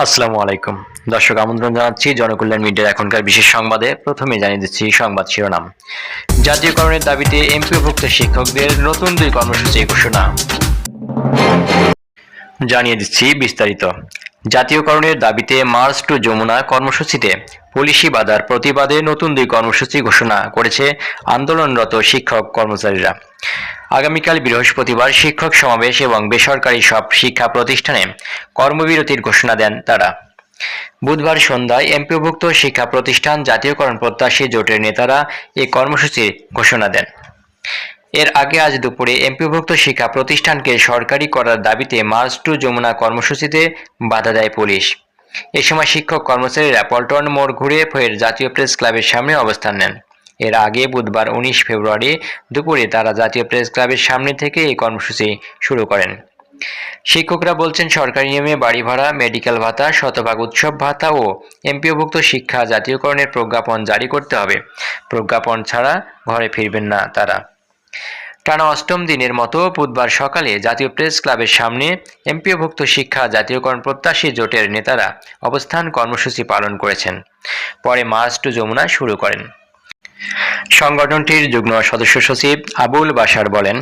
আসসালামু আলাইকুম। দর্শক, আমন্ত্রণ জানাচ্ছি জনকল্যাণ মিডিয়ার এখনকার বিশেষ সংবাদে। প্রথমে জানিয়ে দিচ্ছি সংবাদ শিরোনাম। জাতীয়করণের দাবিতে এমপিওভুক্ত শিক্ষকদের নতুন দুই কর্মসূচি ঘোষণা। জানিয়ে দিচ্ছি বিস্তারিত। জাতীয়করণের দাবিতে মার্চ টু যমুনা কর্মসূচিতে পুলিশি বাধার প্রতিবাদে নতুন দুই কর্মসূচি ঘোষণা করেছে আন্দোলনরত শিক্ষক কর্মচারীরা। আগামীকাল বৃহস্পতিবার শিক্ষক সমাবেশ এবং বেসরকারি সব শিক্ষা প্রতিষ্ঠানে কর্মবিরতির ঘোষণা দেন তারা। বুধবার সন্ধ্যায় এমপিওভুক্ত শিক্ষা প্রতিষ্ঠান জাতীয়করণ প্রত্যাশী জোটের নেতারা এই কর্মসূচির ঘোষণা দেন। এর আগে আজ দুপুরে এমপিভুক্ত শিক্ষা প্রতিষ্ঠানকে সরকারি করার দাবিতে মার্চ টু যমুনা কর্মসূচিতে বাধা দেয় পুলিশ। এ সময় শিক্ষক কর্মচারীরা পল্টন মোড় ঘুরে ফের জাতীয় প্রেস ক্লাবের সামনে অবস্থান নেন। এর আগে বুধবার উনিশ ফেব্রুয়ারি দুপুরে তারা জাতীয় প্রেস ক্লাবের সামনে থেকে এই কর্মসূচি শুরু করেন। শিক্ষকরা বলছেন, সরকারি নিয়মে বাড়ি ভাড়া, মেডিকেল ভাতা, শতভাগ উৎসব ভাতা ও এমপিওভুক্ত শিক্ষা জাতীয়করণের প্রজ্ঞাপন জারি করতে হবে। প্রজ্ঞাপন ছাড়া ঘরে ফিরবেন না তারা। টানা অষ্টম দিনের মতো বুধবার সকালে জাতীয় প্রেস ক্লাবের সামনে এমপিওভুক্ত শিক্ষা জাতীয়করণ প্রত্যাশী জোটের নেতারা অবস্থান কর্মসূচি পালন করেছেন। পরে মার্চ টু যমুনা শুরু করেন। সংগঠনটির যুগ্ম সদস্য সচিব আবুল বাশার বলেন,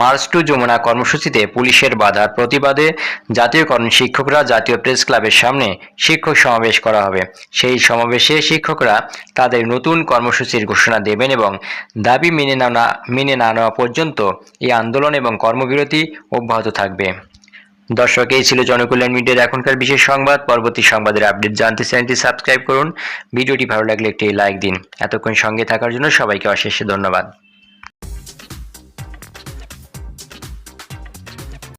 মার্চ টু যমুনা কর্মসূচিতে পুলিশের বাধার প্রতিবাদে জাতীয়করণ শিক্ষকরা জাতীয় প্রেস ক্লাবের সামনে শিক্ষক সমাবেশ করা হবে। সেই সমাবেশে শিক্ষকরা তাদের নতুন কর্মসূচির ঘোষণা দেবেন এবং দাবি মেনে না মেনে না নেওয়া পর্যন্ত এই আন্দোলন এবং কর্মবিরতি অব্যাহত থাকবে। দর্শক, এই ছিল জনকল্যাণ মিডিয়ার এখনকার বিশেষ সংবাদ। পরবর্তী সংবাদের আপডেট জানতে চ্যানেলটি সাবস্ক্রাইব করুন। ভিডিওটি ভালো লাগলে একটি লাইক দিন। এতক্ষণ সঙ্গে থাকার জন্য সবাইকে অশেষ ধন্যবাদ।